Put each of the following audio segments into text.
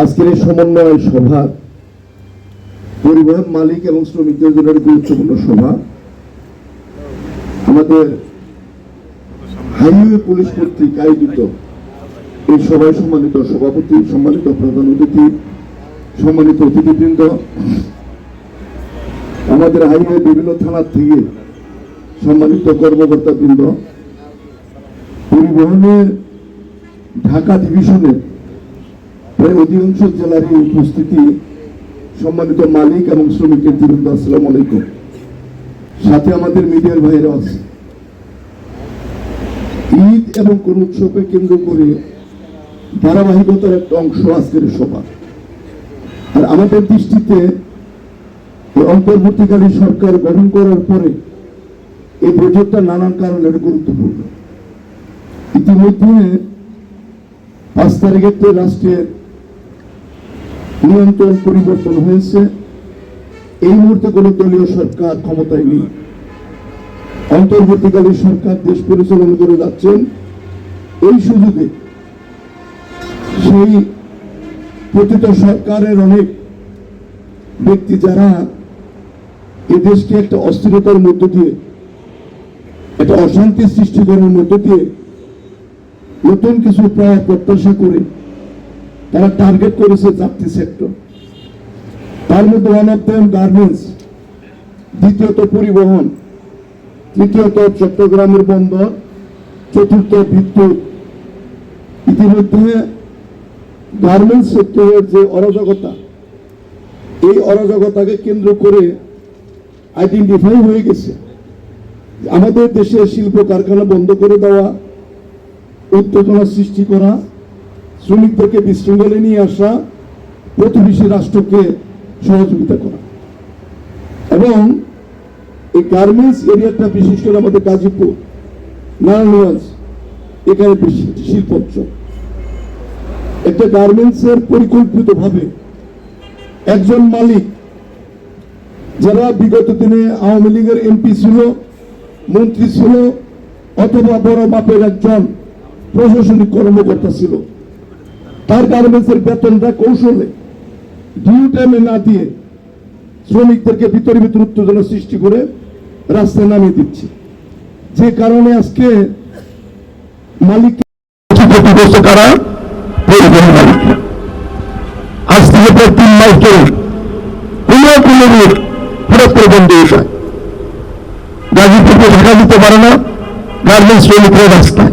আজকের এই সমন্বয় সভা পরিবহন মালিক এবং শ্রমিকদের জন্য গুরুত্বপূর্ণ সভা। আমাদের হাইওয়ে পুলিশ কর্তৃক আয়োজিত এই সভায় সম্মানিত সভাপতি, সম্মানিত প্রধান অতিথি, সম্মানিত অতিথিবৃন্দ, আমাদের হাইওয়ে বিভিন্ন থানার থেকে সম্মানিত কর্মকর্তা বৃন্দ পরিবহনের ঢাকা ডিভিশনের প্রায় অধিকাংশ জেলারই উপস্থিতি সম্মানিত মালিক এবং শ্রমিকের বৃন্দ আসসালাম আলাইকুম। সাথে আমাদের মিডিয়ার ভাইরা আছে। ঈদ এবং কোন উৎসবকে কেন্দ্র করে ধারাবাহিকতার একটা অংশ আজকের সভা। আর আমাদের দৃষ্টিতে এই অন্তর্বর্তীকালীন সরকার গঠন করার পরে এই প্রজেক্টটা নানান কারণে গুরুত্বপূর্ণ। ইতিমধ্যে পাঁচ তারিখের তো রাষ্ট্রের নিয়ন্ত্রণ পরিবর্তন হয়েছে, এই মুহূর্তে কোন দলীয় সরকার ক্ষমতায় নেই। অন্তর্বর্তীকালীন সরকার দেশ পরিচালনা করে যাচ্ছেন। এই সুযোগে সেই প্রতিত সরকারের অনেক ব্যক্তি যারা এ দেশকে একটা অস্থিরতার মধ্য দিয়ে, একটা অশান্তি সৃষ্টি করার মধ্য দিয়ে নতুন কিছু প্রায় প্রত্যাশা করে তারা টার্গেট করেছে চারটি সেক্টর তার মধ্যে ওয়ান অফ দেম গার্মেন্টস দ্বিতীয়ত পরিবহন, তৃতীয়ত চট্টগ্রামের বন্দর, চতুর্থ বিদ্যুৎ। ইতিমধ্যে গার্মেন্টস সেক্টরের যে অরাজকতা, এই অরাজকতাকে কেন্দ্র করে আইডেন্টিফাই হয়ে গেছে। আমাদের দেশে শিল্প কারখানা বন্ধ করে দেওয়া উত্তেজনা সৃষ্টি করা, শ্রমিকদেরকে বিশৃঙ্খলে নিয়ে আসা, প্রতিবেশী রাষ্ট্রকে সহযোগিতা করা। এবং এই গার্মেন্টস এরিয়াটা বিশেষ করে আমাদের গাজীপুর, নারায়ণগঞ্জ, এখানে শিল্প একটা গার্মেন্টস এর পরিকল্পিত ভাবে একজন মালিক, যারা বিগত দিনে আওয়ামী লীগের এমপি ছিল, মন্ত্রী ছিল, অথবা বড় মাপের একজন প্রশাসনিক কর্মকর্তা ছিল। তার গার্মেন্টসের বেতনটা কৌশলে। ডিউ টাইমে না দিয়ে শ্রমিকদেরকে ভিতরে ভিতরে উত্তেজনা সৃষ্টি করে রাস্তায় নামিয়ে দিচ্ছে। যে কারণে আজকে মালিক ক্ষতিগ্রস্ত কারা? পরিবহন মালিক আজ থেকে প্রায় তিন মাস ধরে কোনো কোনো রুট হঠাৎ করে বন্ধ হয়ে যায়। গাজীপুরকে ঢাকা দিতে পারে না, গার্মেন্টস শ্রমিকরা রাস্তায়।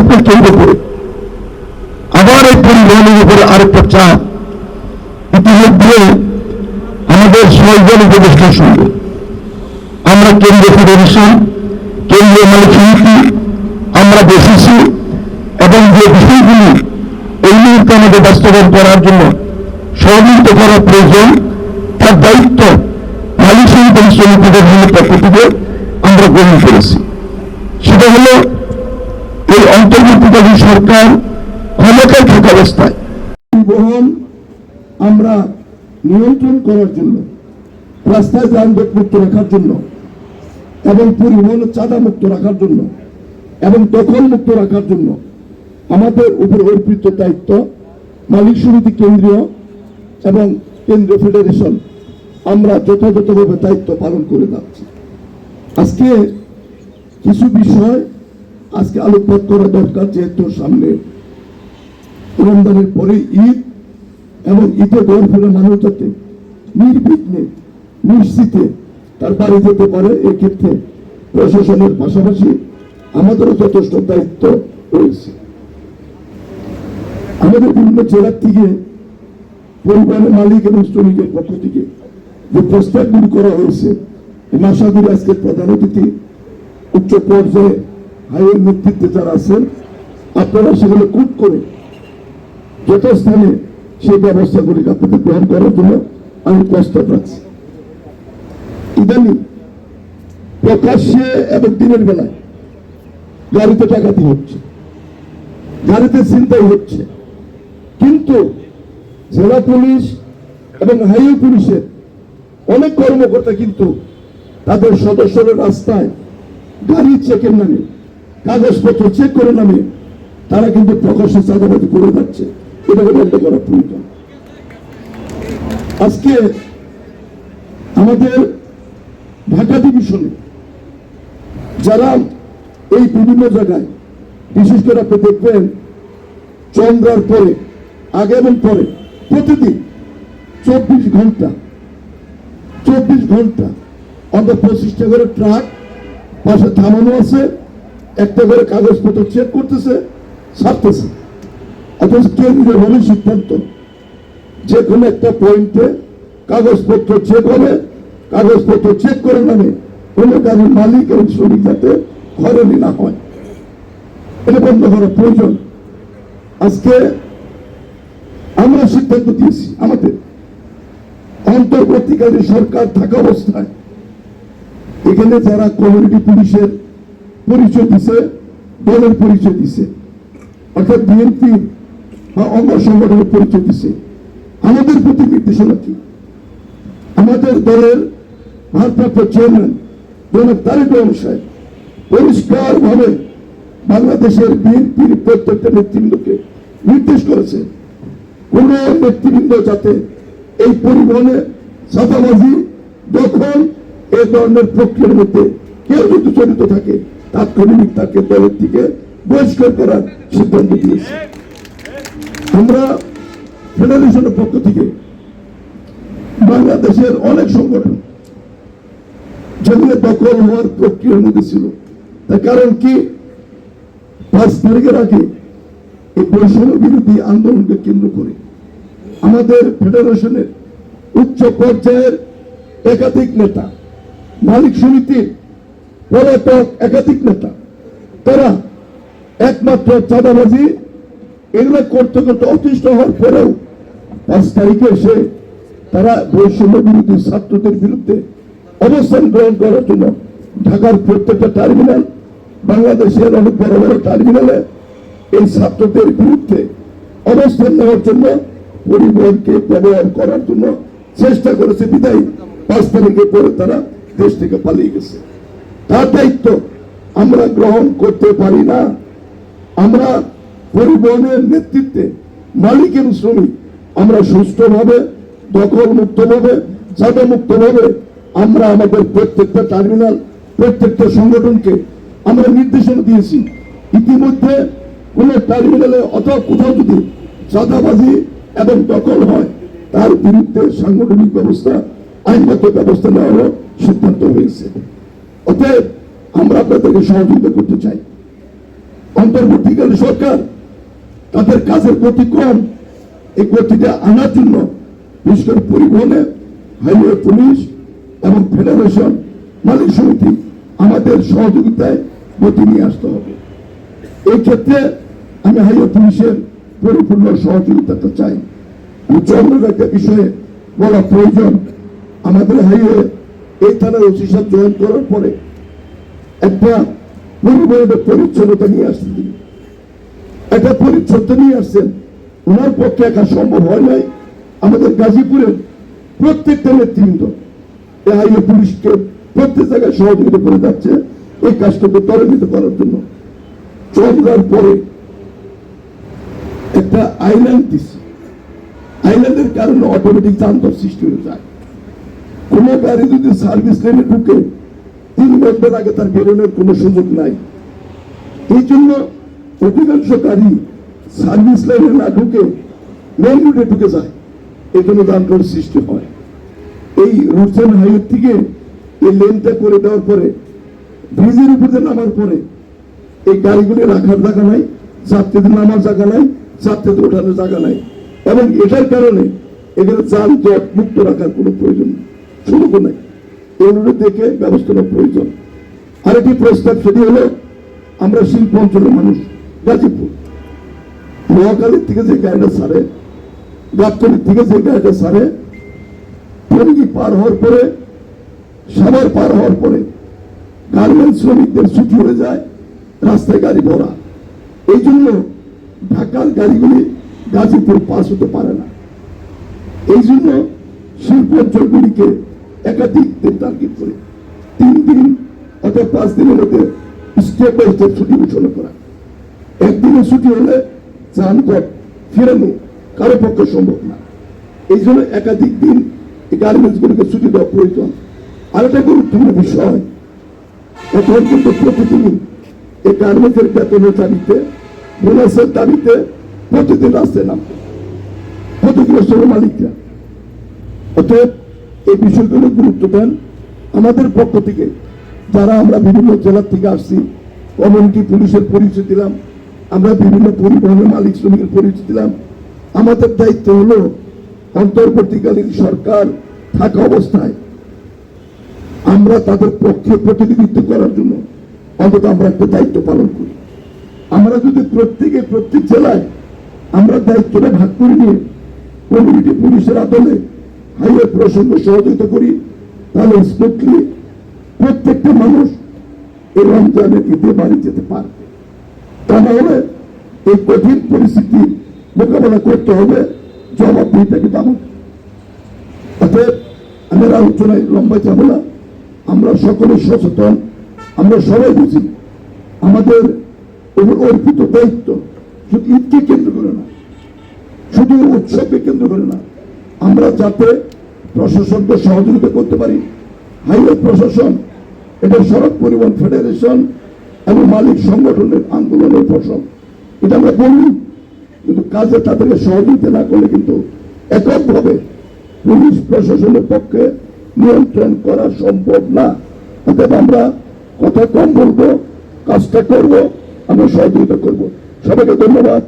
উৎসবকে কেন্দ্র করে আবার এই পরিবহনের উপরে আরেকটা চাপ ইতিমধ্যে আমাদের ছয়জন উপদেষ্টার সঙ্গে। আমরা কেন্দ্রীয় ফেডারেশন, কেন্দ্রীয় মালিক সমিতি, আমরা বসেছি এবং যে বিষয়গুলি এই মুহূর্তে আমাদের বাস্তবায়ন করার জন্য সহযোগিতা করা প্রয়োজন, তার দায়িত্ব মালিক সমিতি শ্রমিকদের ভূমিকা থেকে আমরা গ্রহণ করেছি। সেটা হলো অন্তর্বর্তীকালীন সরকার ক্ষমতায় থাকা অবস্থায়। পরিবহন আমরা নিয়ন্ত্রণ করার জন্য, রাস্তায় যানজট মুক্ত রাখার জন্য এবং পরিবহন চাঁদা মুক্ত রাখার জন্য এবং দখল মুক্ত রাখার জন্য আমাদের উপর অর্পিত দায়িত্ব মালিক সমিতি কেন্দ্রীয় এবং কেন্দ্রীয় ফেডারেশন, আমরা যথাযথভাবে দায়িত্ব পালন করে যাচ্ছি। আজকে কিছু বিষয় আজকে আলোকপাত করা দরকার যেহেতু সামনে রমজানের পরে ঈদ এবং ঈদে দৌড় ফেলে মানুষ যাতে নির্বিঘ্নে, নিশ্চিতে তার বাড়ি যেতে পারে, এক্ষেত্রে প্রশাসনের পাশাপাশি আমাদেরও যথেষ্ট দায়িত্ব রয়েছে। আমাদের বিভিন্ন জেলার থেকে পরিবারের মালিক এবং শ্রমিকের পক্ষ থেকে যে প্রস্তাবগুলি করা হয়েছে মাসাগুলি আজকের প্রধান অতিথি উচ্চ পর্যায়ে হাইওয়ে নেতৃত্বে যারা আছেন, আপনারা সেগুলো কুট করে যথাস্থানে সেই ব্যবস্থাগুলি আপনাদের গ্রহণ করার জন্য আমি প্রস্তাব রাখছি। ইদানিং প্রকাশ্যে এবং দিনের বেলায় গাড়িতে টাকাতি হচ্ছে, গাড়িতে চিন্তাই হচ্ছে। কিন্তু জেলা পুলিশ এবং হাইওয়ে পুলিশের অনেক কর্মকর্তা কিন্তু তাদের সদস্যরা রাস্তায় গাড়ি চেকের নামে কাগজপত্র চেক করে নামে, তারা কিন্তু প্রকাশ্যে চাঁদাবাজি করে যাচ্ছে। এটাকে বন্ধ করা প্রয়োজন আজকে আমাদের ঢাকা ডিভিশনে যারা এই বিভিন্ন জায়গায়, বিশেষ করে আপনি দেখবেন, চন্দ্রার পরে আগে এবং পরে, প্রতিদিন চব্বিশ ঘণ্টা চব্বিশ ঘণ্টা অন্তত পঁচিশটা করে ট্রাক পাশে থামানো আছে একটা করে কাগজপত্র চেক করতেছে, ছাড়তেছে। অথচ কেন্দ্রীয় ভাবে সিদ্ধান্ত। যে কোনো একটা পয়েন্টে কাগজপত্র চেক হবে, কাগজপত্র চেক করে নামে কোনো গাড়ির মালিক এবং শ্রমিক যাতে হয়রানি না হয়। এটা বন্ধ করা প্রয়োজন। আজকে আমরা সিদ্ধান্ত দিয়েছি আমাদের অন্তর্বর্তীকালীন সরকার থাকা অবস্থায় এখানে যারা কমিউনিটি পুলিশের পরিচয় দিছে, দলের পরিচয় দিছে। অর্থাৎ বিএনপি বা অঙ্গ সংগঠনের পরিচয় দিছে। আমাদের প্রতি নির্দেশনা কি? আমাদের দলের ভারপ্রাপ্ত চেয়ারম্যান জনাব তারেক রহমান সাহেব পরিষ্কার ভাবে বাংলাদেশের বিএনপির প্রত্যেকটা নেতৃবৃন্দকে নির্দেশ করেছে, কোন নেতৃবৃন্দ যাতে এই পরিবহনে সাদাবাজি, দখল এ ধরনের প্রক্রিয়ার মধ্যে কেউ যদি জড়িত থাকে তাৎক্ষণিক তাকে দলের থেকে বহিষ্কার করার সিদ্ধান্ত দিয়েছে। আমরা ফেডারেশনের পক্ষ থেকে বাংলাদেশের অনেক সংগঠন যেগুলো দখল হওয়ার প্রক্রিয়ার মধ্যে ছিল। তার কারণ কি? পাঁচ তারিখের আগে এই বৈষম্য বিরোধী আন্দোলনকে কেন্দ্র করে আমাদের ফেডারেশনের উচ্চ পর্যায়ের একাধিক নেতা, মালিক সমিতির পলাতক একাধিক নেতা। তারা একমাত্র চাঁদাবাজি, এগুলো করতে করতে অতিষ্ঠ হওয়ার পরেও পাঁচ তারিখে এসে তারা বৈষম্য বিরোধী ছাত্রদের বিরুদ্ধে অবস্থান গ্রহণ করার জন্য ঢাকার প্রত্যেকটা টার্মিনাল, বাংলাদেশের অনেক বড় বড় টার্মিনালে এই ছাত্রদের বিরুদ্ধে অবস্থান নেওয়ার জন্য, পরিবহনকে ব্যবহার করার জন্য চেষ্টা করেছে বিদায় পাঁচ তারিখে পরে তারা দেশ থেকে পালিয়ে গেছে। তার দায়িত্ব আমরা গ্রহণ করতে পারি না। আমরা পরিবহনের নেতৃত্বে মালিক এবং শ্রমিক, আমরা সুষ্ঠুভাবে দখল মুক্ত ভাবে চাঁদা মুক্ত ভাবে আমরা আমাদের প্রত্যেকটা টার্মিনাল, প্রত্যেকটা সংগঠনকে আমরা নির্দেশনা দিয়েছি। ইতিমধ্যে কোন টার্মিনালে অথবা কোথাও যদি চাঁদাবাজি এবং দখল হয়, তার বিরুদ্ধে সাংগঠনিক ব্যবস্থা, আইনগত ব্যবস্থা নেওয়ারও সিদ্ধান্ত হয়েছে। অতএব আমরা আপনাদেরকে সহযোগিতা করতে চাই। অন্তর্বর্তীকালীন সরকার তাদের কাজের গতি কম এই গতিটা আনার জন্য বিশেষ করে পরিবহনে, হাইওয়ে পুলিশ এবং ফেডারেশন, মালিক সমিতি আমাদের সহযোগিতায় গতি নিয়ে আসতে হবে। এই ক্ষেত্রে আমি হাইওয়ে পুলিশের পরিপূর্ণ সহযোগিতাটা চাই। চন্দ্রের একটা বিষয়ে বলা প্রয়োজন। আমাদের হাইওয়ে এই থানার ওসি সাহেব জয়েন করার পরে একটা পরিবহনের পরিচ্ছন্নতা নিয়ে আসছেন তিনি। একটা পরিচ্ছন্নতা নিয়ে আসছেন। ওনার পক্ষে একা সম্ভব হয় নাই। আমাদের গাজীপুরের প্রত্যেকটা নেতৃবৃন্দ হাইওয়ে পুলিশকে প্রত্যেক জায়গায় সহযোগিতা করে যাচ্ছে এই কাজটাকে ত্বরান্বিত করার জন্য। চন্দ্রার পরে একটা আইল্যান্ড দিচ্ছে আইল্যান্ডের কারণে অটোমেটিক যানজট সৃষ্টি হয়ে যায়। কোন গাড়ি যদি সার্ভিস লেনে ঢুকে, তিন ঘণ্টার আগে তার বেরোনোর কোনো সুযোগ নাই। এই জন্য অধিকাংশ গাড়ি সার্ভিস লাইনে না ঢুকে মেন রুটে ঢুকে যায়। এই জন্য যানজট সৃষ্টি হয়। এই অ্যান্ড হাইওয়ে থেকে এই লেনটা করে দেওয়ার পরে, ব্রিজের উপরে নামার পরে, এই গাড়িগুলি রাখার জায়গা নাই, যাত্রীদের নামার জায়গা নাই, যাত্রীদের ওঠানোর জায়গা নাই। এবং এটার কারণে এখানে যানজট মুক্ত রাখার কোনো প্রয়োজন নেই। সুযোগ নাই। এগুলো দেখে ব্যবস্থা প্রয়োজন। আরেকটি প্রস্তাব সেটি হলো, আমরা শিল্প অঞ্চলের মানুষ, গাজীপুর। মহাকালীর থেকে যে গাড়িটা সারে গাবতলির থেকে যে গাড়িটা সারে টঙ্গি পার হওয়ার পরে, সাভার পার হওয়ার পরে গার্মেন্টস শ্রমিকদের ছুটি হয়ে যায়, রাস্তায় গাড়ি ভরা। এই জন্য ঢাকার গাড়িগুলি গাজীপুর পাস হতে পারে না। এই জন্য শিল্প অঞ্চলগুলিকে একাধিক টার্গেট করে পর পাঁচ দিনের মধ্যে স্টেপ বাই স্টেপ ছুটি ঘোষণা করা। একদিনের ছুটি হলে যানজট, ফেরানো কারও পক্ষে সম্ভব না। এই জন্য একাধিক দিন গার্মেন্টসগুলোকে ছুটি দেওয়া প্রয়োজন। আর একটা গুরুত্বপূর্ণ বিষয়, এখন কিন্তু প্রতিদিনই এই গার্মেন্টসের বেতনের দাবিতে বোনাসের দাবিতে প্রতিদিন রাস্তায় নামবে হলো মালিকরা। অতএব এই বিষয়গুলো গুরুত্ব দেন। আমাদের পক্ষ থেকে যারা আমরা বিভিন্ন জেলার থেকে আসছি কমিউনিটি পুলিশের পরিচয় দিলাম, আমরা বিভিন্ন পরিবহনের মালিক শ্রমিকের পরিচয় দিলাম, আমাদের দায়িত্ব হলো অন্তর্বর্তীকালীন সরকার থাকা অবস্থায় আমরা তাদের পক্ষে প্রতিনিধিত্ব করার জন্য অন্তত আমরা একটা দায়িত্ব পালন করি। আমরা যদি প্রত্যেকে, প্রত্যেক জেলায় আমরা দায়িত্বটা ভাগ করে নিয়ে কমিউনিটি পুলিশের আদলে হাইওয়ে প্রসঙ্গ সহযোগিতা করি, তাহলে স্মুথলি প্রত্যেকটা মানুষ এই রমজানের ঈদে বাড়ি যেতে পারবে। তা না হলে এই কঠিন পরিস্থিতি মোকাবেলা করতে হবে জবাবদিহিটা কিন্তু আমাদের অতএব আমি আর আলোচনায় লম্বা যাব না আমরা সকলে সচেতন, আমরা সবাই বুঝি, আমাদের অর্পিত দায়িত্ব শুধু ঈদকে কেন্দ্র করে না, শুধু উৎসবকে কেন্দ্র করে না, আমরা যাতে প্রশাসনকে সহযোগিতা করতে পারি। হাইওয়ে প্রশাসন এটা সড়ক পরিবহন ফেডারেশন এবং মালিক সংগঠনের আন্দোলনের ফসল। এটা আমরা বলি কিন্তু কাজে তাদেরকে সহযোগিতা না করলে কিন্তু এককভাবে পুলিশ প্রশাসনের পক্ষে নিয়ন্ত্রণ করা সম্ভব না। অতএব আমরা কথা কম বলব, কাজটা করব, আমরা সহযোগিতা করব। সবাইকে ধন্যবাদ।